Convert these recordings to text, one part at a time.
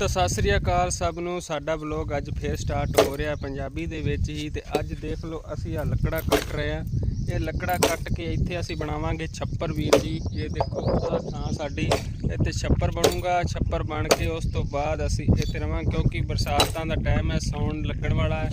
ਤਾਂ ਸਤਿ ਸ੍ਰੀ ਅਕਾਲ ਸਭ ਨੂੰ। ਸਾਡਾ ਵਲੌਗ ਅੱਜ ਫੇਰ ਸਟਾਰਟ ਹੋ ਰਿਹਾ ਪੰਜਾਬੀ ਦੇ ਵਿੱਚ ਹੀ ਤੇ ਅੱਜ ਦੇਖ ਲਓ ਅਸੀਂ ਆ ਲੱਕੜਾ ਕੱਟ ਰਹੇ ਆ ਇਹ ਲੱਕੜਾ ਕੱਟ ਕੇ ਇੱਥੇ ਅਸੀਂ ਬਣਾਵਾਂਗੇ ਛੱਪਰ ਵੀਰ ਜੀ। ਇਹ ਦੇਖੋ ਆਹ ਥਾਂ ਸਾਡੀ, ਇੱਥੇ ਛੱਪਰ ਬਣੂਗਾ। ਛੱਪਰ ਬਣ ਕੇ ਉਸ ਤੋਂ ਬਾਅਦ ਅਸੀਂ ਇੱਥੇ ਰਵਾਂ ਕਿਉਂਕਿ ਬਰਸਾਤਾਂ ਦਾ ਟਾਈਮ ਹੈ ਸੌਣ ਲੱਗਣ ਵਾਲਾ ਹੈ।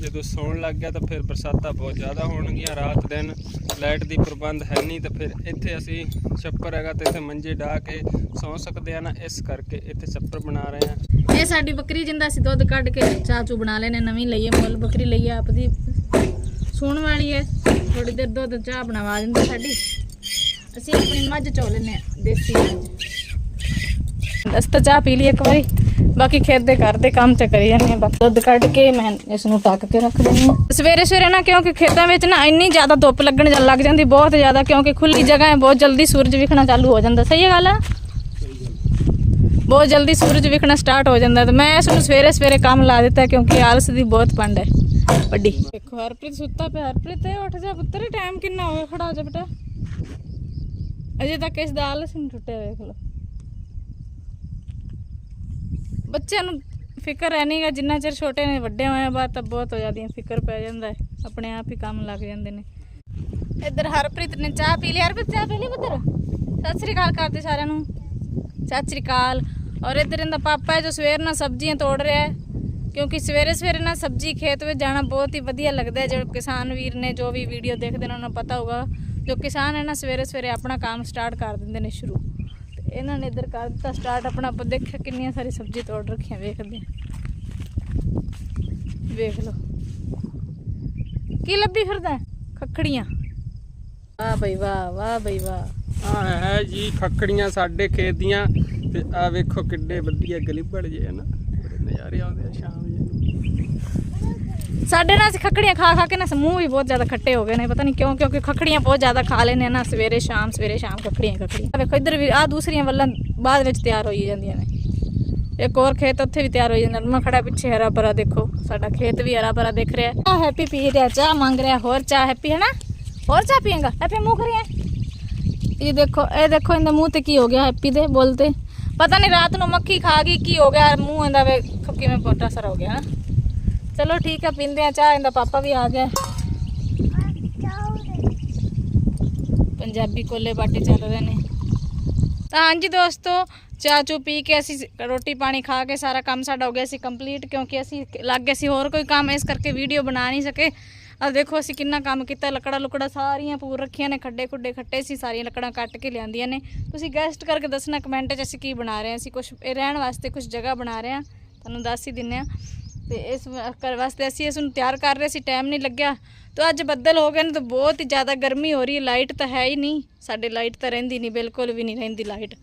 ਜਦੋਂ ਸੌਣ ਲੱਗ ਗਿਆ ਤਾਂ ਫਿਰ ਬਰਸਾਤਾਂ ਬਹੁਤ ਜ਼ਿਆਦਾ ਹੋਣਗੀਆਂ, ਰਾਤ ਦਿਨ ਲਾਈਟ ਦੀ ਪ੍ਰਬੰਧ ਹੈ ਨਹੀਂ ਤਾਂ ਫਿਰ ਇੱਥੇ ਅਸੀਂ ਛੱਪਰ ਹੈਗਾ ਤੇ ਇੱਥੇ ਮੰਜੇ ਢਾ ਕੇ ਸੌ ਸਕਦੇ ਆ ਨਾ, ਇਸ ਕਰਕੇ ਇੱਥੇ ਛੱਪਰ ਬਣਾ ਰਹੇ ਆ ਇਹ ਸਾਡੀ ਬੱਕਰੀ ਜਿੰਦਾ ਅਸੀਂ ਦੁੱਧ ਕੱਢ ਕੇ ਚਾਚੂ ਬਣਾ ਲੈਨੇ ਨਵੀਂ ਲਈਏ, ਮੁੱਲ ਬੱਕਰੀ ਲਈ ਆਪਦੀ ਸੂਣ ਵਾਲੀ ਹੈ। ਥੋੜੀ ਦੇਰ ਦੁੱਧ ਚਾਹ ਬਣਾਵਾ ਦਿੰਦੇ ਸਾਡੀ। ਅਸੀਂ ਆਪਣੀ ਮੱਝ ਚੋ ਲੈਨੇ ਆ ਦੇਸੀ ਮੱਝ। ਦਸ ਤਾਂ ਚਾਹ ਪੀ ਲਈ ਇੱਕ ਵਾਰੀ। ਬਾਕੀ ਖੇਤ ਦੇ ਘਰ ਦੇ ਕੰਮ ਤੇ ਕਰੀ ਜਾਂਦੇ ਆ ਬਸ ਦੁੱਧ ਕੱਢ ਕੇ ਮੈਂ ਇਸ ਨੂੰ ਟੱਕ ਕੇ ਰੱਖ ਦਿੰਦੀ ਹਾਂ। ਸਵੇਰੇ ਸਵੇਰੇ ਨਾ, ਕਿਉਂਕਿ ਖੇਤਾਂ ਵਿੱਚ ਨਾ ਇੰਨੀ ਜ਼ਿਆਦਾ ਧੁੱਪ ਲੱਗਣ ਜਾਂ ਲੱਗ ਜਾਂਦੀ ਬਹੁਤ ਜ਼ਿਆਦਾ, ਕਿਉਂਕਿ ਖੁੱਲੀ ਜਗ੍ਹਾ ਹੈ, ਬਹੁਤ ਜਲਦੀ ਸੂਰਜ ਵਿਖਣਾ ਚਾਲੂ ਹੋ ਜਾਂਦਾ। ਸਹੀ ਗੱਲ? ਆ ਬਹੁਤ ਜਲਦੀ ਸੂਰਜ ਵਿਖਣਾ ਸਟਾਰਟ ਹੋ ਜਾਂਦਾ ਤੇ ਮੈਂ ਇਸ ਨੂੰ ਸਵੇਰੇ ਸਵੇਰੇ ਕੰਮ ਲਾ ਦਿੱਤਾ ਕਿਉਂਕਿ ਆਲਸ ਦੀ ਬਹੁਤ ਪੰਡ ਹੈ। ਵੱਡੀ। ਦੇਖੋ, ਹਰਪ੍ਰੀਤ ਸੁੱਤਾ ਪਿਆ। ਹਰਪ੍ਰੀਤ ਇਹ ਉੱਠ ਜਾ ਪੁੱਤਰ ਟਾਈਮ ਕਿੰਨਾ ਹੋਇਆ ਖੜਾ ਹੋ ਜਾ ਬੇਟਾ। ਅਜੇ ਤੱਕ ਇਸ ਦਾ ਆਲਸ ਨਹੀਂ ਟੁੱਟਿਆ, ਵੇਖ ਲਓ। ਬੱਚਿਆਂ ਨੂੰ ਫਿਕਰ ਹੈ ਨਹੀਂਗਾ ਜਿੰਨਾ ਚਿਰ ਛੋਟੇ ਨੇ, ਵੱਡੇ ਹੋਏ ਬਾਅਦ ਤਾਂ ਬਹੁਤ ਹੋ ਜਾਂਦੀਆਂ, ਫਿਕਰ ਪੈ ਜਾਂਦਾ ਹੈ। ਆਪਣੇ ਆਪ ਹੀ ਕੰਮ ਲੱਗ ਜਾਂਦੇ ਨੇ। ਇੱਧਰ ਹਰਪ੍ਰੀਤ ਨੇ ਚਾਹ ਪੀ ਲਈ। ਹਰਪ੍ਰੀਤ, ਚਾਹ ਪੀ ਲਈ ਪੁੱਤਰ? ਸਤਿ ਸ੍ਰੀ ਅਕਾਲ ਕਰਦੇ ਸਾਰਿਆਂ ਨੂੰ। ਸਤਿ ਸ੍ਰੀ ਅਕਾਲ। ਔਰ ਇੱਧਰ ਇਹਦਾ ਪਾਪਾ ਹੈ ਜੋ ਸਵੇਰ ਨਾਲ ਸਬਜ਼ੀਆਂ ਤੋੜ ਰਿਹਾ ਹੈ। ਕਿਉਂਕਿ ਸਵੇਰੇ ਸਵੇਰੇ ਨਾ ਸਬਜ਼ੀ ਖੇਤ ਵਿੱਚ ਜਾਣਾ ਬਹੁਤ ਹੀ ਵਧੀਆ ਲੱਗਦਾ ਹੈ। ਜੋ ਕਿਸਾਨ ਵੀਰ ਨੇ ਜੋ ਵੀ ਵੀਡੀਓ ਦੇਖਦੇ ਨੇ, ਉਹਨਾਂ ਨੂੰ ਪਤਾ ਹੋਊਗਾ। ਜੋ ਕਿਸਾਨ ਹੈ ਨਾ, ਸਵੇਰੇ ਸਵੇਰੇ ਆਪਣਾ ਕੰਮ ਸਟਾਰਟ ਕਰ ਦਿੰਦੇ ਨੇ ਸ਼ੁਰੂ। ਇਹਨਾਂ ਨੇ ਇੱਧਰ ਕਰ ਦਿੱਤਾ ਸਟਾਰਟ ਆਪਣਾ ਆਪਾਂ ਦੇਖਿਆ ਕਿੰਨੀਆਂ ਸਾਰੀ ਸਬਜ਼ੀ ਤੋੜ ਰੱਖੀਆਂ, ਵੇਖਦੇ ਵੇਖ ਲਓ। ਕੀ ਲੱਭੀ ਫਿਰਦਾ ਖੱਖੜੀਆਂ। ਵਾਹ ਬਈ ਵਾਹ ਵਾਹ ਬਈ ਵਾਹ। ਆ ਹੈ ਜੀ ਖੱਕੜੀਆਂ ਸਾਡੇ ਖੇਤ ਦੀਆਂ। ਤੇ ਆ ਵੇਖੋ ਕਿੱਡੇ ਵਧੀਆ ਗਲੀਬੜ ਜੇ ਹਨ ਨਜ਼ਾਰੇ ਆਉਂਦੇ ਆ ਸ਼ਾਮ ਜੇ ਸਾਡੇ ਨਾਲ ਅਸੀਂ ਖੱਖੜੀਆਂ ਖਾ ਖਾ ਕੇ ਨਾ ਸਮੂਹ ਵੀ ਬਹੁਤ ਜ਼ਿਆਦਾ ਖੱਟੇ ਹੋ ਗਏ ਨੇ, ਪਤਾ ਨਹੀਂ ਕਿਉਂ, ਕਿਉਂਕਿ ਖੱਖੜੀਆਂ ਬਹੁਤ ਜ਼ਿਆਦਾ ਖਾ ਲੈਨੇ ਨਾ, ਸਵੇਰੇ ਸ਼ਾਮ ਸਵੇਰੇ ਸ਼ਾਮ ਖੱਖੜੀਆਂ ਖੱਖੜੀਆਂ ਵੇਖੋ, ਇੱਧਰ ਵੀ ਆ ਦੂਸਰੀਆਂ ਵੱਲਾਂ ਬਾਅਦ ਵਿੱਚ ਤਿਆਰ ਹੋਈ ਜਾਂਦੀਆਂ ਨੇ। ਇੱਕ ਹੋਰ ਖੇਤ ਉੱਥੇ ਵੀ ਤਿਆਰ ਹੋਈ ਜਾਂਦਾ ਮੈਂ ਖੜਾ ਪਿੱਛੇ ਹਰਾ ਭਰਾ ਦੇਖੋ, ਸਾਡਾ ਖੇਤ ਵੀ ਹਰਾ ਭਰਾ ਦਿਖ ਰਿਹਾ। ਆ ਹੈਪੀ ਪੀ ਰਿਹਾ, ਚਾਹ ਮੰਗ ਰਿਹਾ, ਹੋਰ ਚਾਹ ਹੈਪੀ ਹੈ ਨਾ ਹੋਰ ਚਾਹ ਪੀਏਗਾ? ਹੈਪੀ, ਮੂੰਹ ਕਰੀਏ ਇਹ ਦੇਖੋ ਇਹ ਦੇਖੋ, ਇਹਦੇ ਮੂੰਹ ਤੇ ਕੀ ਹੋ ਗਿਆ ਹੈਪੀ ਦੇ ਬੋਲਤੇ ਪਤਾ ਨਹੀਂ ਰਾਤ ਨੂੰ ਮੱਖੀ ਖਾ ਗਈ, ਕੀ ਹੋ ਗਿਆ, ਮੂੰਹ ਇਹਦਾ ਵੇਖੋ ਕਿਵੇਂ ਪੋਟਾ ਸਰ ਹੋ ਗਿਆ ਨਾ ਚਲੋ ਠੀਕ ਆ ਪੀਂਦੇ ਆ ਚਾਹ, ਇਹਦਾ ਪਾਪਾ ਵੀ ਆ ਗਿਆ। ਪੰਜਾਬੀ ਕੋਲੇ ਬਾਟੇ ਚੱਲ ਰਹੇ ਨੇ। ਤਾਂ ਹਾਂਜੀ ਦੋਸਤੋ, ਚਾਹ ਚੂ ਪੀ ਕੇ ਅਸੀਂ ਰੋਟੀ ਪਾਣੀ ਖਾ ਕੇ ਸਾਰਾ ਕੰਮ ਸਾਡਾ ਹੋ ਗਿਆ ਸੀ ਕੰਪਲੀਟ, ਕਿਉਂਕਿ ਅਸੀਂ ਲੱਗ ਗਏ ਸੀ ਹੋਰ ਕੋਈ ਕੰਮ, ਇਸ ਕਰਕੇ ਵੀਡੀਓ ਬਣਾ ਨਹੀਂ ਸਕੇ। ਆ ਦੇਖੋ, ਅਸੀਂ ਕਿੰਨਾ ਕੰਮ ਕੀਤਾ, ਲੱਕੜਾ ਲੁਕੜਾ ਸਾਰੀਆਂ ਪੂਰ ਰੱਖੀਆਂ ਨੇ, ਖੱਡੇ ਖੁੱਡੇ ਖੱਟੇ ਸੀ, ਸਾਰੀਆਂ ਲੱਕੜਾਂ ਕੱਟ ਕੇ ਲਿਆਂਦੀਆਂ ਨੇ। ਤੁਸੀਂ ਗੈਸਟ ਕਰਕੇ ਦੱਸਣਾ ਕਮੈਂਟ 'ਚ, ਅਸੀਂ ਕੀ ਬਣਾ ਰਹੇ ਹਾਂ, ਅਸੀਂ ਕੁਝ ਰਹਿਣ ਵਾਸਤੇ ਕੁਝ ਜਗ੍ਹਾ ਬਣਾ ਰਹੇ ਹਾਂ। ਤੁਹਾਨੂੰ ਦੱਸ ਹੀ ਦਿੰਨੇ ਆ ਤੇ ਇਸ ਕਰ ਵਾਸਤੇ ਅਸੀਂ ਇਸ ਨੂੰ ਤਿਆਰ ਕਰ ਰਹੇ ਸੀ ਟਾਈਮ ਨਹੀਂ ਲੱਗਿਆ। ਤਾਂ ਅੱਜ ਬੱਦਲ ਹੋ ਗਏ ਨੇ, ਤਾਂ ਬਹੁਤ ਹੀ ਜ਼ਿਆਦਾ ਗਰਮੀ ਹੋ ਰਹੀ ਹੈ। ਲਾਈਟ ਤਾਂ ਹੈ ਹੀ ਨਹੀਂ। ਸਾਡੇ ਲਾਈਟ ਤਾਂ ਰਹਿੰਦੀ ਨਹੀਂ, ਬਿਲਕੁਲ ਵੀ ਨਹੀਂ ਰਹਿੰਦੀ ਲਾਈਟ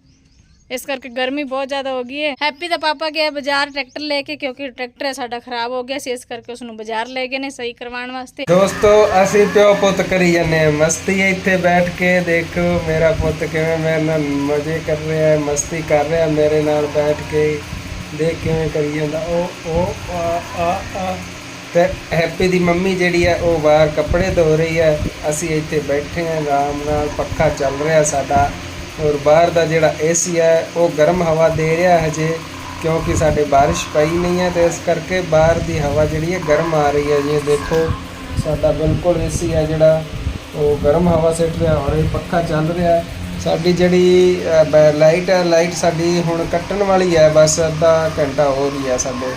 ਇਸ ਕਰਕੇ ਗਰਮੀ ਬਹੁਤ ਜ਼ਿਆਦਾ ਹੋ ਗਈ ਹੈ। ਹੈਪੀ ਦਾ ਪਾਪਾ ਗਿਆ ਬਾਜ਼ਾਰ ਟਰੈਕਟਰ ਲੈ ਕੇ, ਕਿਉਂਕਿ ਟਰੈਕਟਰ ਸਾਡਾ ਖਰਾਬ ਹੋ ਗਿਆ ਸੀ। ਇਸ ਕਰਕੇ ਉਸ ਨੂੰ ਬਾਜ਼ਾਰ ਲੈ ਗਏ ਨੇ ਸਹੀ ਕਰਵਾਉਣ ਵਾਸਤੇ। ਦੋਸਤੋ, ਅਸੀਂ ਪਿਓ ਪੁੱਤ ਕਰੀ ਜਾਂਦੇ ਆ ਮਸਤੀ ਇੱਥੇ ਬੈਠ ਕੇ ਦੇਖੋ, ਮੇਰਾ ਪੁੱਤ ਕਿਵੇਂ ਮੇਰੇ ਨਾਲ ਮਜ਼ੇ ਕਰ ਰਿਹਾ ਹੈ, ਮਸਤੀ ਕਰ ਰਿਹਾ ਮੇਰੇ ਨਾਲ ਬੈਠ ਕੇ ਦੇਖ ਕਿਵੇਂ ਕਰੀ ਜਾਂਦਾ, ਉਹ ਉਹ, ਆ ਆ ਆ। ਤੇ ਹੈਪੀ ਦੀ ਮੰਮੀ ਜਿਹੜੀ ਹੈ, ਉਹ ਬਾਹਰ ਕੱਪੜੇ ਧੋ ਰਹੀ ਹੈ। ਅਸੀਂ ਇੱਥੇ ਬੈਠੇ ਹਾਂ, ਆਰਾਮ ਨਾਲ ਪੱਖਾ ਚੱਲ ਰਿਹਾ ਸਾਡਾ। ਔਰ ਬਾਹਰ ਦਾ ਜਿਹੜਾ ਏਸੀ ਹੈ, ਉਹ ਗਰਮ ਹਵਾ ਦੇ ਰਿਹਾ ਹਜੇ, ਕਿਉਂਕਿ ਸਾਡੇ ਬਾਰਿਸ਼ ਪਈ ਨਹੀਂ ਹੈ ਤੇ ਇਸ ਕਰਕੇ ਬਾਹਰ ਦੀ ਹਵਾ ਜਿਹੜੀ ਹੈ, ਗਰਮ ਆ ਰਹੀ ਹੈ। ਜੀ ਦੇਖੋ, ਸਾਡਾ ਬਿਲਕੁਲ ਏਸੀ ਹੈ ਜਿਹੜਾ, ਉਹ ਗਰਮ ਹਵਾ ਸਿੱਟ ਰਿਹਾ ਔਰ ਇਹ ਪੱਖਾ ਚੱਲ ਰਿਹਾ ਹੈ। ਸਾਡੀ ਜਿਹੜੀ ਲਾਈਟ ਹੈ ਲਾਈਟ ਸਾਡੀ ਹੁਣ ਕੱਟਣ ਵਾਲੀ ਹੈ ਬਸ ਅੱਧਾ ਘੰਟਾ ਹੋ ਰਹੀ ਹੈ ਸਾਡੇ।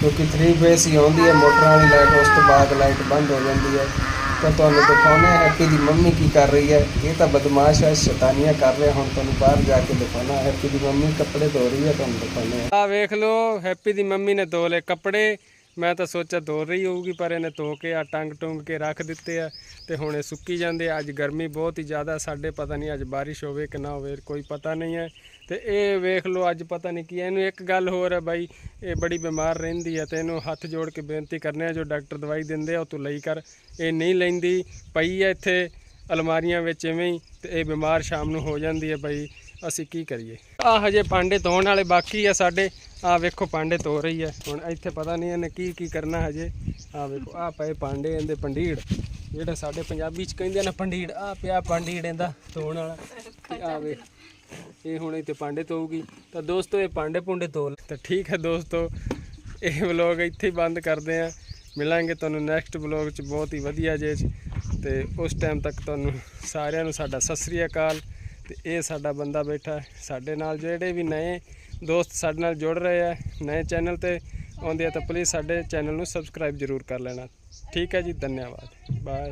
ਕਿਉਂਕਿ 3 ਫੇਸ ਹੀ ਆਉਂਦੀ ਹੈ ਮੋਟਰਾਂ ਵਾਲੀ ਲਾਈਟ, ਉਸ ਤੋਂ ਬਾਅਦ ਲਾਈਟ ਬੰਦ ਹੋ ਜਾਂਦੀ ਹੈ ਤਾਂ ਤੁਹਾਨੂੰ ਦਿਖਾਉਣੇ ਹੈਪੀ ਦੀ ਮੰਮੀ ਕੀ ਕਰ ਰਹੀ ਹੈ ਇਹ ਤਾਂ ਬਦਮਾਸ਼ ਹੈ ਸ਼ੈਤਾਨੀਆਂ ਕਰ ਰਿਹਾ, ਹੁਣ ਤੁਹਾਨੂੰ ਬਾਹਰ ਜਾ ਕੇ ਦਿਖਾਉਣਾ। ਹੈਪੀ ਦੀ ਮੰਮੀ ਕੱਪੜੇ ਧੋ ਰਹੀ ਹੈ ਤੁਹਾਨੂੰ ਦਿਖਾਉਣੇ ਆ। ਵੇਖ ਲਓ ਹੈਪੀ ਦੀ ਮੰਮੀ ਨੇ ਧੋ ਲਏ ਕੱਪੜੇ। ਮੈਂ ਤਾਂ ਸੋਚਿਆ ਧੋ ਰਹੀ ਹੋਊਗੀ, ਪਰ ਇਹਨੇ ਧੋ ਕੇ ਆ, ਟੰਗ ਟੁੰਗ ਕੇ ਰੱਖ ਦਿੱਤੇ ਆ ਤੇ ਹੁਣ ਇਹ ਸੁੱਕੀ ਜਾਂਦੇ ਆ। ਅੱਜ ਗਰਮੀ ਬਹੁਤ ਹੀ ਜ਼ਿਆਦਾ, ਸਾਡੇ ਪਤਾ ਨਹੀਂ ਅੱਜ ਬਾਰਿਸ਼ ਹੋਵੇ ਕਿ ਨਾ ਹੋਵੇ, ਕੋਈ ਪਤਾ ਨਹੀਂ ਹੈ। ਤੇ ਇਹ ਵੇਖ ਲਓ, ਅੱਜ ਪਤਾ ਨਹੀਂ ਕੀ, ਇਹਨੂੰ ਇੱਕ ਗੱਲ ਹੋਰ ਹੈ ਬਾਈ, ਇਹ ਬੜੀ ਬਿਮਾਰ ਰਹਿੰਦੀ ਹੈ ਤੇ ਇਹਨੂੰ ਹੱਥ ਜੋੜ ਕੇ ਬੇਨਤੀ ਕਰਨੇ ਆ, ਜੋ ਡਾਕਟਰ ਦਵਾਈ ਦਿੰਦੇ ਆ, ਉਹ ਤੂੰ ਲਈ ਕਰ। ਇਹ ਨਹੀਂ ਲੈਂਦੀ, ਪਈ ਹੈ ਇੱਥੇ, ਅਲਮਾਰੀਆਂ ਵਿੱਚ ਐਵੇਂ ਹੀ, ਤੇ ਇਹ ਬਿਮਾਰ ਸ਼ਾਮ ਨੂੰ ਹੋ ਜਾਂਦੀ ਹੈ ਬਾਈ। ਅਸੀਂ ਕੀ ਕਰੀਏ? ਆ ਹਜੇ ਪਾਂਡੇ ਧੋਣ ਵਾਲੇ ਬਾਕੀ ਆ ਸਾਡੇ। ਆ ਵੇਖੋ ਪਾਂਡੇ ਧੋ ਰਹੀ ਹੈ ਹੁਣ ਇੱਥੇ ਪਤਾ ਨਹੀਂ ਇਹਨੇ ਕੀ ਕੀ ਕਰਨਾ ਹਜੇ। ਆ ਵੇਖੋ ਆ ਪਏ ਪਾਂਡੇ ਇਹਦੇ ਪੰਡੀੜ। ਜਿਹੜਾ ਸਾਡੇ ਪੰਜਾਬੀ ਚ ਕਹਿੰਦੇ ਨੇ ਪੰਡੀੜ ਆ ਪਿਆ ਪੰਡੀੜ ਇਹਦਾ ਧੋਣ ਵਾਲਾ। ਤੇ ਆ ਵੇਖ, ਇਹ ਹੁਣ ਇੱਥੇ ਪਾਂਡੇ ਧੋਊਗੀ। ਤਾਂ ਦੋਸਤੋ, ਇਹ ਪਾਂਡੇ ਪੁੰਡੇ ਧੋ ਲੈ। ਤਾਂ ਠੀਕ ਹੈ ਦੋਸਤੋ, ਇਹ ਵਲੌਗ ਇੱਥੇ ਹੀ ਬੰਦ ਕਰਦੇ ਆ। ਮਿਲਾਂਗੇ ਤੁਹਾਨੂੰ ਨੈਕਸਟ ਵਲੌਗ 'ਚ ਬਹੁਤ ਹੀ ਵਧੀਆ ਜੇ 'ਚ। ਤੇ ਉਸ ਟਾਈਮ ਤੱਕ ਤੁਹਾਨੂੰ ਸਾਰਿਆਂ ਨੂੰ ਸਾਡਾ ਸਤਿ ਸ੍ਰੀ ਅਕਾਲ। ਤੇ ਇਹ ਸਾਡਾ ਬੰਦਾ ਬੈਠਾ ਸਾਡੇ ਨਾਲ ਜਿਹੜੇ ਵੀ ਨਏ ਦੋਸਤ ਸਾਡੇ ਨਾਲ ਜੁੜ ਰਹੇ ਆ ਨਵੇਂ ਚੈਨਲ ਤੇ ਆਉਂਦੇ ਆ ਤਾਂ ਪਲੀਜ਼ ਸਾਡੇ ਚੈਨਲ ਨੂੰ ਸਬਸਕ੍ਰਾਈਬ ਜ਼ਰੂਰ ਕਰ ਲੈਣਾ। ਠੀਕ ਹੈ ਜੀ, ਧੰਨਵਾਦ। ਬਾਏ